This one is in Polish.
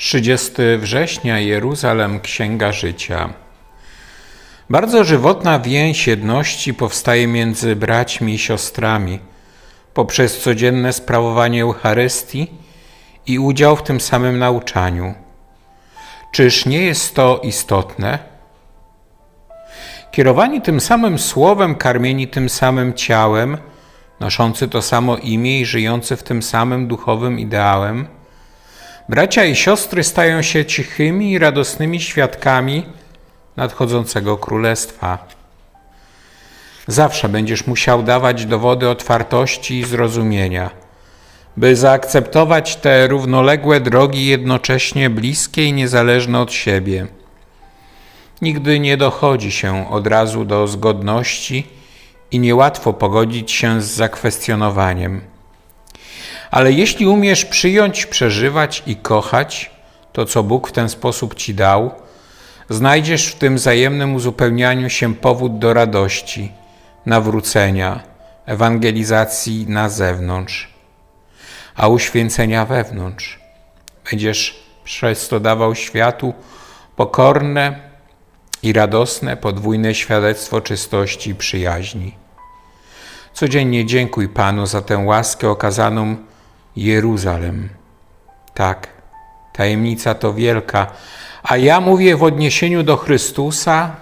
30 września Jeruzalem Księga Życia. Bardzo żywotna więź jedności powstaje między braćmi i siostrami poprzez codzienne sprawowanie Eucharystii i udział w tym samym nauczaniu. Czyż nie jest to istotne? Kierowani tym samym słowem, karmieni tym samym ciałem, noszący to samo imię i żyjący w tym samym duchowym ideałem, bracia i siostry stają się cichymi i radosnymi świadkami nadchodzącego królestwa. Zawsze będziesz musiał dawać dowody otwartości i zrozumienia, by zaakceptować te równoległe drogi jednocześnie bliskie i niezależne od siebie. Nigdy nie dochodzi się od razu do zgodności i niełatwo pogodzić się z zakwestionowaniem. Ale jeśli umiesz przyjąć, przeżywać i kochać to, co Bóg w ten sposób ci dał, znajdziesz w tym wzajemnym uzupełnianiu się powód do radości, nawrócenia, ewangelizacji na zewnątrz, a uświęcenia wewnątrz. Będziesz przez to dawał światu pokorne i radosne podwójne świadectwo czystości i przyjaźni. Codziennie dziękuj Panu za tę łaskę okazaną Jeruzalem. Tak, tajemnica to wielka, a ja mówię w odniesieniu do Chrystusa,